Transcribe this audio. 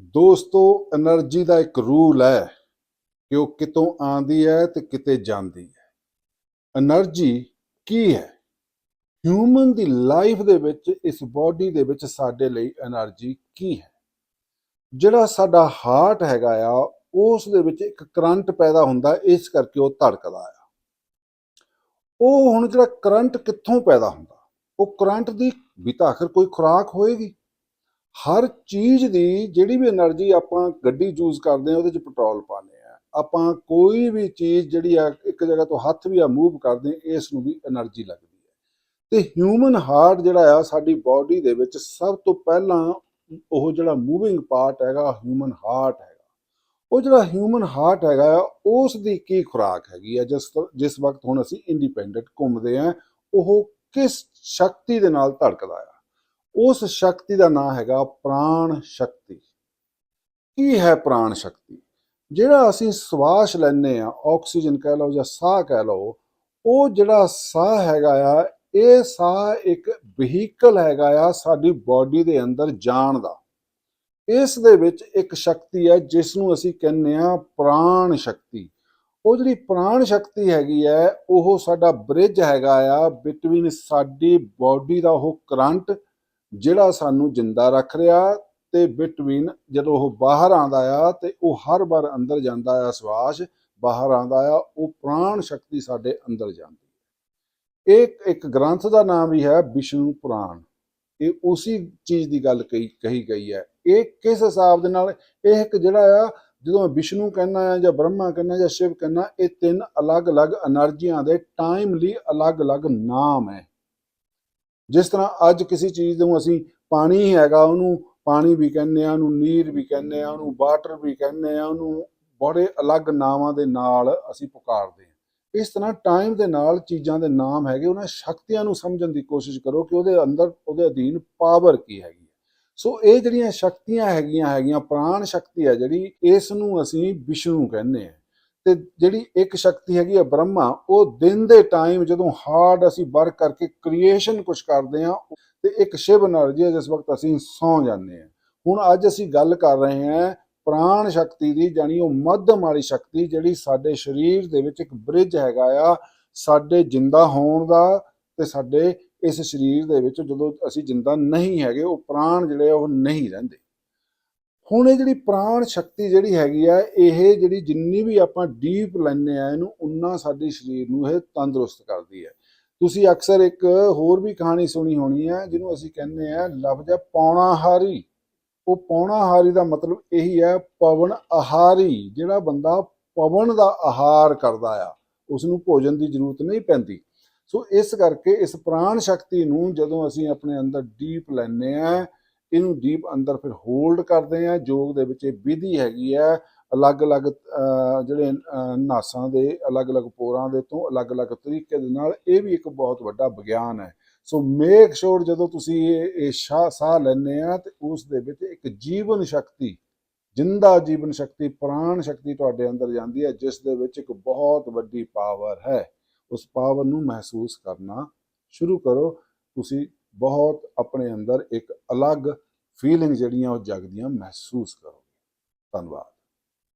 ਦੋਸਤੋ એનર્ਜੀ ਦਾ ਇੱਕ ਰੂਲ ਹੈ ਕਿ ਉਹ ਕਿਤੋਂ ਆਂਦੀ ਹੈ ਤੇ ਕਿਤੇ ਜਾਂਦੀ ਹੈ। એનર્ਜੀ ਕੀ ਹੈ? ਹਿਊਮਨ ਦੀ ਲਾਈਫ ਦੇ ਵਿੱਚ, ਇਸ ਬਾਡੀ ਦੇ ਵਿੱਚ ਸਾਡੇ ਲਈ એનર્ਜੀ ਕੀ ਹੈ? ਜਿਹੜਾ ਸਾਡਾ ਹਾਰਟ ਹੈਗਾ ਆ, ਉਸ ਦੇ ਵਿੱਚ ਇੱਕ ਕਰੰਟ ਪੈਦਾ ਹੁੰਦਾ, ਇਸ ਕਰਕੇ ਉਹ ਧੜਕਦਾ ਆ। ਉਹ ਹੁਣ ਜਿਹੜਾ ਕਰੰਟ ਕਿੱਥੋਂ ਪੈਦਾ ਹੁੰਦਾ? ਉਹ ਕਰੰਟ ਦੀ ਵੀ ਤਾਂ ਆਖਰ ਕੋਈ ਖੁਰਾਕ ਹੋਏਗੀ। ਹਰ ਚੀਜ਼ ਦੀ ਜਿਹੜੀ ਵੀ એનર્ਜੀ ਆਪਾਂ ਗੱਡੀ ਯੂਜ਼ ਕਰਦੇ ਆ ਉਹਦੇ ਚ ਪੈਟਰੋਲ ਪਾਉਂਦੇ ਆ ਆਪਾਂ ਕੋਈ ਵੀ ਚੀਜ਼ ਜਿਹੜੀ ਆ, ਇੱਕ ਜਗ੍ਹਾ ਤੋਂ ਹੱਥ ਵੀ ਆ ਮੂਵ ਕਰਦੇ ਇਸ ਨੂੰ ਵੀ એનર્ਜੀ ਲੱਗਦੀ ਹੈ। ਤੇ ਹਿਊਮਨ ਹਾਰਟ ਜਿਹੜਾ ਆ, ਸਾਡੀ ਬਾਡੀ ਦੇ ਵਿੱਚ ਸਭ ਤੋਂ ਪਹਿਲਾਂ ਉਹ ਜਿਹੜਾ ਮੂਵਿੰਗ ਪਾਰਟ ਹੈਗਾ ਹਿਊਮਨ ਹਾਰਟ ਹੈਗਾ। ਉਹ ਜਿਹੜਾ ਹਿਊਮਨ ਹਾਰਟ ਹੈਗਾ ਉਸ ਦੀ ਕੀ ਖੁਰਾਕ ਹੈਗੀ ਆ? ਜਿਸ ਜਿਸ ਵਕਤ ਹੁਣ ਅਸੀਂ ਇੰਡੀਪੈਂਡੈਂਟ ਘੁੰਮਦੇ ਆ ਉਹ ਕਿਸ ਸ਼ਕਤੀ ਦੇ ਨਾਲ ਧੜਕਦਾ ਆ? ਉਸ ਸ਼ਕਤੀ ਦਾ ਨਾਮ ਹੈਗਾ ਪ੍ਰਾਣ ਸ਼ਕਤੀ। ਕੀ ਹੈ ਪ੍ਰਾਣ ਸ਼ਕਤੀ? ਜਿਹੜਾ ਅਸੀਂ ਸਵਾਸ ਲੈਂਦੇ ਆ ਆਕਸੀਜਨ ਕਹਿ ਲਓ ਜਾਂ ਸਾਹ ਕਹਿ ਲਓ, ਉਹ ਜਿਹੜਾ ਸਾਹ ਹੈਗਾ ਆ, ਇਹ ਸਾਹ ਇੱਕ ਵਹੀਕਲ ਹੈਗਾ ਆ ਸਾਡੀ ਬਾਡੀ ਦੇ ਅੰਦਰ ਜਾਣ ਦਾ। ਇਸ ਦੇ ਵਿੱਚ ਇੱਕ ਸ਼ਕਤੀ ਹੈ ਜਿਸ ਨੂੰ ਅਸੀਂ ਕਹਿੰਦੇ ਆ ਪ੍ਰਾਣ ਸ਼ਕਤੀ। ਉਹ ਜਿਹੜੀ ਪ੍ਰਾਣ ਸ਼ਕਤੀ ਹੈਗੀ ਹੈ, ਉਹ ਸਾਡਾ ਬ੍ਰਿਜ ਹੈਗਾ ਆ ਬਿਟਵੀਨ ਸਾਡੀ ਬਾਡੀ ਦਾ ਉਹ ਕਰੰਟ ਜਿਹੜਾ ਸਾਨੂੰ ਜਿੰਦਾ ਰੱਖ ਰਿਹਾ ਤੇ ਬਿਟਵੀਨ ਜਦੋਂ ਉਹ ਬਾਹਰ ਆਂਦਾ ਆ ਤੇ ਉਹ ਹਰ ਵਾਰ ਅੰਦਰ ਜਾਂਦਾ ਆ ਸਵਾਸ, ਬਾਹਰ ਆਂਦਾ ਆ, ਉਹ ਪ੍ਰਾਣ ਸ਼ਕਤੀ ਸਾਡੇ ਅੰਦਰ ਜਾਂਦੀ। ਹੈ ਇਹ ਇੱਕ ਗ੍ਰੰਥ ਦਾ ਨਾਮ ਵੀ ਹੈ ਵਿਸ਼ਨੂੰ ਪੁਰਾਣ। ਇਹ ਉਸੇ ਚੀਜ਼ ਦੀ ਗੱਲ ਕਹੀ ਕਹੀ ਗਈ ਹੈ। ਇਹ ਕਿਸ ਹਿਸਾਬ ਦੇ ਨਾਲ, ਇਹ ਇੱਕ ਜਿਹੜਾ ਆ, ਜਦੋਂ ਮੈਂ ਵਿਸ਼ਨੂੰ ਕਹਿੰਦਾ ਆ ਜਾਂ ਬ੍ਰਹਮਾ ਕਹਿੰਦਾ ਜਾਂ ਸ਼ਿਵ ਕਹਿੰਦਾ, ਇਹ ਤਿੰਨ ਅਲੱਗ-ਅਲੱਗ એનર્ਜੀਆਂ ਦੇ ਟਾਈਮਲੀ ਅਲੱਗ-ਅਲੱਗ ਨਾਮ ਹੈ। ਜਿਸ ਤਰ੍ਹਾਂ ਅੱਜ ਕਿਸੇ ਚੀਜ਼ ਨੂੰ ਅਸੀਂ ਪਾਣੀ ਹੀ ਹੈਗਾ, ਉਹਨੂੰ ਪਾਣੀ ਵੀ ਕਹਿੰਦੇ ਆ ਉਹਨੂੰ ਨੀਰ ਵੀ ਕਹਿੰਦੇ ਆ ਉਹਨੂੰ ਵਾਟਰ ਵੀ ਕਹਿੰਦੇ ਆ ਉਹਨੂੰ ਬੜੇ ਅਲੱਗ ਨਾਵਾਂ ਦੇ ਨਾਲ ਅਸੀਂ ਪੁਕਾਰਦੇ ਹਾਂ। ਇਸ ਤਰ੍ਹਾਂ ਟਾਈਮ ਦੇ ਨਾਲ ਚੀਜ਼ਾਂ ਦੇ ਨਾਮ ਹੈਗੇ, ਉਹਨਾਂ ਸ਼ਕਤੀਆਂ ਨੂੰ ਸਮਝਣ ਦੀ ਕੋਸ਼ਿਸ਼ ਕਰੋ ਕਿ ਉਹਦੇ ਅੰਦਰ, ਉਹਦੇ ਅਧੀਨ ਪਾਵਰ ਕੀ ਹੈਗੀ ਹੈ। ਸੋ ਇਹ ਜਿਹੜੀਆਂ ਸ਼ਕਤੀਆਂ ਹੈਗੀਆਂ ਹੈਗੀਆਂ ਪ੍ਰਾਣ ਸ਼ਕਤੀ ਹੈ ਜਿਹੜੀ, ਇਸ ਨੂੰ ਅਸੀਂ ਵਿਸ਼ਨੂੰ ਕਹਿੰਦੇ ਆ ਤੇ ਜਿਹੜੀ ਇੱਕ ਸ਼ਕਤੀ ਹੈਗੀ ਆ ਬ੍ਰਹਮਾ, ਉਹ ਦਿਨ ਦੇ ਟਾਈਮ ਜਦੋਂ ਹਾਰਡ ਅਸੀਂ ਵਰਕ ਕਰਕੇ ਕ੍ਰੀਏਸ਼ਨ ਕੁਝ ਕਰਦੇ ਆ ਤੇ ਇੱਕ ਸ਼ਿਵ એનર્ਜੀ ਜਿਸ ਵਕਤ ਅਸੀਂ ਸੌ ਜਾਂਦੇ ਆ ਹੁਣ ਅੱਜ ਅਸੀਂ ਗੱਲ ਕਰ ਰਹੇ ਹਾਂ ਪ੍ਰਾਣ ਸ਼ਕਤੀ ਦੀ ਜਾਨੀ ਉਹ ਮੱਧਮ ਵਾਲੀ ਸ਼ਕਤੀ, ਜਿਹੜੀ ਸਾਡੇ ਸਰੀਰ ਦੇ ਵਿੱਚ ਇੱਕ ਬ੍ਰਿਜ ਹੈਗਾ ਆ, ਸਾਡੇ ਜਿੰਦਾ ਹੋਣ ਦਾ ਤੇ ਸਾਡੇ ਇਸ ਸਰੀਰ ਦੇ ਵਿੱਚ ਜਦੋਂ ਅਸੀਂ ਜਿੰਦਾ ਨਹੀਂ ਹੈਗੇ, ਉਹ ਪ੍ਰਾਣ ਜਿਹੜੇ ਉਹ ਨਹੀਂ ਰਹਿੰਦੇ। ਹੁਣ ਇਹ ਜਿਹੜੀ ਪ੍ਰਾਣ ਸ਼ਕਤੀ ਜਿਹੜੀ ਹੈਗੀ ਆ, ਇਹ ਜਿਹੜੀ ਜਿੰਨੀ ਵੀ ਆਪਾਂ ਡੀਪ ਲੈਂਦੇ ਆ, ਇਹਨੂੰ ਉਨਾ ਸਾਡੇ ਸਰੀਰ ਨੂੰ ਇਹ ਤੰਦਰੁਸਤ ਕਰਦੀ ਹੈ ਤੁਸੀਂ ਅਕਸਰ ਇੱਕ ਹੋਰ ਵੀ ਕਹਾਣੀ ਸੁਣੀ ਹੋਣੀ ਹੈ ਜਿਹਨੂੰ ਅਸੀਂ ਕਹਿੰਦੇ ਆ ਲਫ਼ਜ਼ ਹੈ ਪੌਣਾ ਉਹ ਪੌਣਾ ਦਾ ਮਤਲਬ ਇਹੀ ਹੈ ਪਵਨ ਆਹਾਰੀ। ਜਿਹੜਾ ਬੰਦਾ ਪਵਨ ਦਾ ਆਹਾਰ ਕਰਦਾ ਆ ਉਸ ਨੂੰ ਭੋਜਨ ਦੀ ਜ਼ਰੂਰਤ ਨਹੀਂ ਪੈਂਦੀ। ਸੋ ਇਸ ਕਰਕੇ ਇਸ ਪ੍ਰਾਣ ਸ਼ਕਤੀ ਨੂੰ ਜਦੋਂ ਅਸੀਂ ਆਪਣੇ ਅੰਦਰ ਡੀਪ ਲੈਂਦੇ ਆ ਇਹਨੂੰ ਡੀਪ ਅੰਦਰ ਫਿਰ ਹੋਲਡ ਕਰਦੇ ਆ ਯੋਗ ਦੇ ਵਿੱਚ ਇਹ ਵਿਧੀ ਹੈਗੀ ਹੈ ਅਲੱਗ-ਅਲੱਗ ਜਿਹੜੇ ਨਾਸਾਂ ਦੇ ਅਲੱਗ-ਅਲੱਗ ਪੋਰਾਂ ਦੇ ਤੋਂ ਅਲੱਗ-ਅਲੱਗ ਤਰੀਕੇ ਦੇ ਨਾਲ ਇਹ ਵੀ ਇੱਕ ਬਹੁਤ ਵੱਡਾ ਵਿਗਿਆਨ ਹੈ। ਸੋ ਮੇਕ ਸ਼ੋਰ ਜਦੋਂ ਤੁਸੀਂ ਇਹ ਸ਼ਾਹ, ਸਾਹ ਲੈਂਦੇ ਆ ਤੇ ਉਸ ਦੇ ਵਿੱਚ ਇੱਕ ਜੀਵਨ ਸ਼ਕਤੀ, ਜਿੰਦਾ ਜੀਵਨ ਸ਼ਕਤੀ, ਪ੍ਰਾਣ ਸ਼ਕਤੀ ਤੁਹਾਡੇ ਅੰਦਰ ਜਾਂਦੀ ਹੈ, ਜਿਸ ਦੇ ਵਿੱਚ ਇੱਕ ਬਹੁਤ ਵੱਡੀ ਪਾਵਰ ਹੈ। ਉਸ ਪਾਵਰ ਨੂੰ ਮਹਿਸੂਸ ਕਰਨਾ ਸ਼ੁਰੂ ਕਰੋ। ਤੁਸੀਂ ਬਹੁਤ ਆਪਣੇ ਅੰਦਰ ਇੱਕ ਅਲੱਗ ਫੀਲਿੰਗ ਜਿਹੜੀਆਂ ਉਹ ਜਗਦੀਆਂ ਮਹਿਸੂਸ ਕਰੋਗੇ। ਧੰਨਵਾਦ।